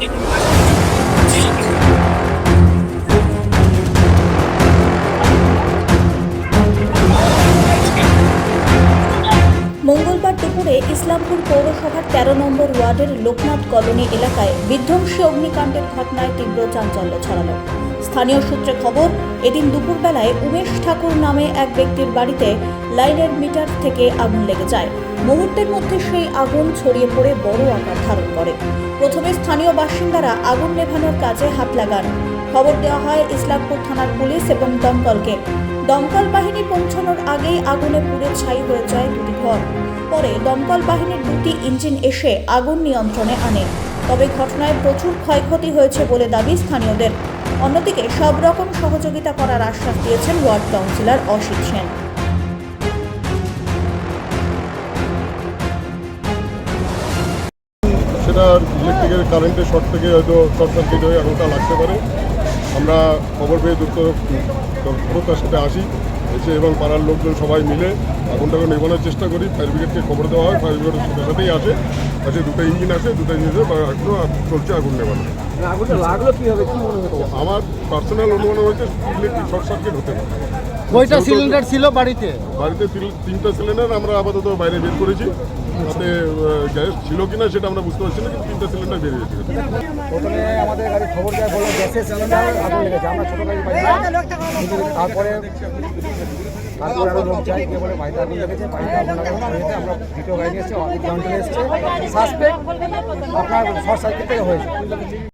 Thank you. দুপুরে ইসলামপুর পৌরসভার তেরো নম্বর ওয়ার্ডের লোকনাথ কলোনি এলাকায় বিধ্বংসী অগ্নিকাণ্ডের ঘটনায় তীব্র চাঞ্চল্য ছড়ালো। স্থানীয় সূত্রে খবর, এদিন দুপুরবেলায় উমেশ ঠাকুর নামে এক ব্যক্তির বাড়িতে লাইনের মিটার থেকে আগুন লেগে যায়। মুহূর্তের মধ্যে সেই আগুন ছড়িয়ে পড়ে বড় আকার ধারণ করে। প্রথমে স্থানীয় বাসিন্দারা আগুন নেভানোর কাজে হাত লাগান। খবর দেওয়া হয় ইসলামপুর থানার পুলিশ এবং দমকলকে। দমকল বাহিনী পৌঁছানোর আগেই আগুনে পুড়ে ছাই হয়ে যায় দুটি ঘর। পরে দমকল বাহিনীর দুটি ইঞ্জিন এসে আগুন নিয়ন্ত্রণে আনে। তবে ঘটনায় প্রচুর ক্ষয়ক্ষতি হয়েছে বলে দাবি স্থানীয়দের। অন্যদিকে সব রকম সহযোগিতা করার আশ্বাস দিয়েছেন ওয়ার্ড কাউন্সিলর অসিত সেন। ইলেকট্রিকের কারেন্টের শর্ট থেকে হয়তো শর্ট সার্কিট হয়ে আগুনটা লাগতে পারে। আমরা খবর পেয়ে দ্রুত দ্রুততার সাথে আসি। এসে এবং পাড়ার লোকজন সবাই মিলে আগুনটাকে নেবানোর চেষ্টা করি। ফায়ার ব্রিগেডকে খবর দেওয়া হয় ফায়ার ব্রিগেডের সাথে সাথেই আসে। আসে দুটো ইঞ্জিন আসে দুটো ইঞ্জিনে এখনও চলছে আগুন নেবানো আমার পার্সোনাল অনুমান হয়েছে ইলেকট্রিক শর্ট সার্কিট হতে পারে। কয়টা সিলিন্ডার ছিল বাড়িতে? বাড়িতে তিন- তিনটা সিলিন্ডার আমরা আপাতত বাইরে বের করেছি। তাতে গ্যাস ছিল কিনা সেটা আমরা বুঝতে পারছি না, কিন্তু তিনটা সিলিন্ডার বেরিয়েছে প্রথমে আমাদের গাড়ি খবর দেওয়া বলল গ্যাসের লেগেছে। আমরা ছোটো তারপরে তারপরে আপনার শর্ট সার্কিট থেকে হয়েছে।